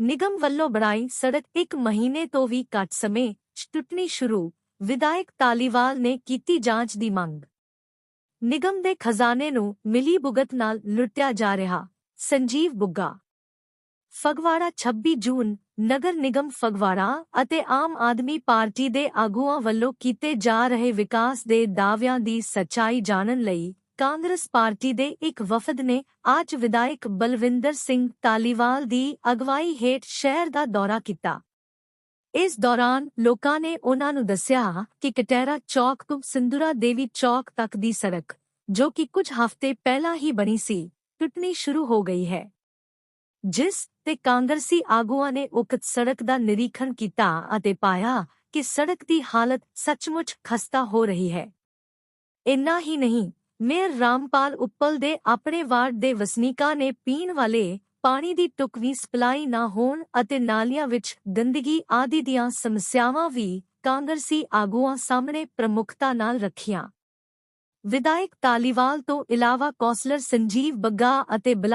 ਨਿਗਮ ਵੱਲੋਂ ਬਣਾਈ ਸੜਕ ਇੱਕ ਮਹੀਨੇ ਤੋਂ ਵੀ ਘੱਟ ਸਮੇਂ 'ਚ ਟੁੱਟਣੀ ਸ਼ੁਰੂ, ਵਿਧਾਇਕ ਤਾਲੀਵਾਲ ਨੇ ਕੀਤੀ ਜਾਂਚ ਦੀ ਮੰਗ। ਨਿਗਮ ਦੇ ਖਜ਼ਾਨੇ ਨੂੰ ਮਿਲੀ ਭੁਗਤ ਨਾਲ ਲੁੱਟਿਆ ਜਾ ਰਿਹਾ, ਸੰਜੀਵ ਬੁੱਗਾ। ਫਗਵਾੜਾ 26 ਜੂਨ, ਨਗਰ ਨਿਗਮ ਫਗਵਾੜਾ ਅਤੇ ਆਮ ਆਦਮੀ ਪਾਰਟੀ ਦੇ ਆਗੂਆਂ ਵੱਲੋਂ ਕੀਤੇ ਜਾ ਰਹੇ ਵਿਕਾਸ ਦੇ ਦਾਅਵਿਆਂ ਦੀ ਸੱਚਾਈ ਜਾਣਨ ਲਈ ਕਾਂਗਰਸ ਪਾਰਟੀ ਦੇ ਇੱਕ ਵਫਦ ਨੇ ਅੱਜ ਵਿਧਾਇਕ ਬਲਵਿੰਦਰ ਸਿੰਘ ਤਾਲੀਵਾਲ ਦੀ ਅਗਵਾਈ ਹੇਠ ਸ਼ਹਿਰ ਦਾ ਦੌਰਾ ਕੀਤਾ। ਇਸ ਦੌਰਾਨ ਲੋਕਾਂ ਨੇ ਉਹਨਾਂ ਨੂੰ ਦੱਸਿਆ ਕਿ ਕਟਹਿਰਾ ਚੌਕ ਤੋਂ ਸਿੰਧੂਰਾ ਦੇਵੀ ਚੌਕ ਤੱਕ ਦੀ ਸੜਕ, ਜੋ ਕਿ ਕੁਝ ਹਫ਼ਤੇ ਪਹਿਲਾਂ ਹੀ ਬਣੀ ਸੀ, ਟੁੱਟਣੀ ਸ਼ੁਰੂ ਹੋ ਗਈ ਹੈ। ਜਿਸ ਤੇ ਕਾਂਗਰਸੀ ਆਗੂਆਂ ਨੇ ਉਕਤ ਸੜਕ ਦਾ ਨਿਰੀਖਣ ਕੀਤਾ ਅਤੇ ਪਾਇਆ ਕਿ ਸੜਕ ਦੀ ਹਾਲਤ ਸੱਚਮੁੱਚ ਖਸਤਾ ਹੋ ਰਹੀ ਹੈ। ਇੰਨਾ ਹੀ ਨਹੀਂ ਮੇਅਰ ਰਾਮਪਾਲ ਉੱਪਲ ਦੇ ਆਪਣੇ ਵਾਰਡ ਦੇ ਵਸਨੀਕਾਂ ਨੇ ਪੀਣ ਵਾਲੇ ਪਾਣੀ ਦੀ ਟੁਕਵੀ ਸਪਲਾਈ ਨਾ ਹੋਣ ਅਤੇ ਨਾਲੀਆਂ ਵਿੱਚ ਗੰਦਗੀ ਆਦਿ ਦੀਆਂ ਸਮੱਸਿਆਵਾਂ ਵੀ ਕਾਂਗਰਸੀ ਆਗੂਆਂ ਸਾਹਮਣੇ ਪ੍ਰਮੁੱਖਤਾ ਨਾਲ ਰੱਖੀਆਂ। ਵਿਧਾਇਕ ਤਾਲੀਵਾਲ ਤੋਂ ਇਲਾਵਾ ਕੌਂਸਲਰ ਸੰਜੀਵ ਬੱਗਾ ਅਤੇ ਬਲਾ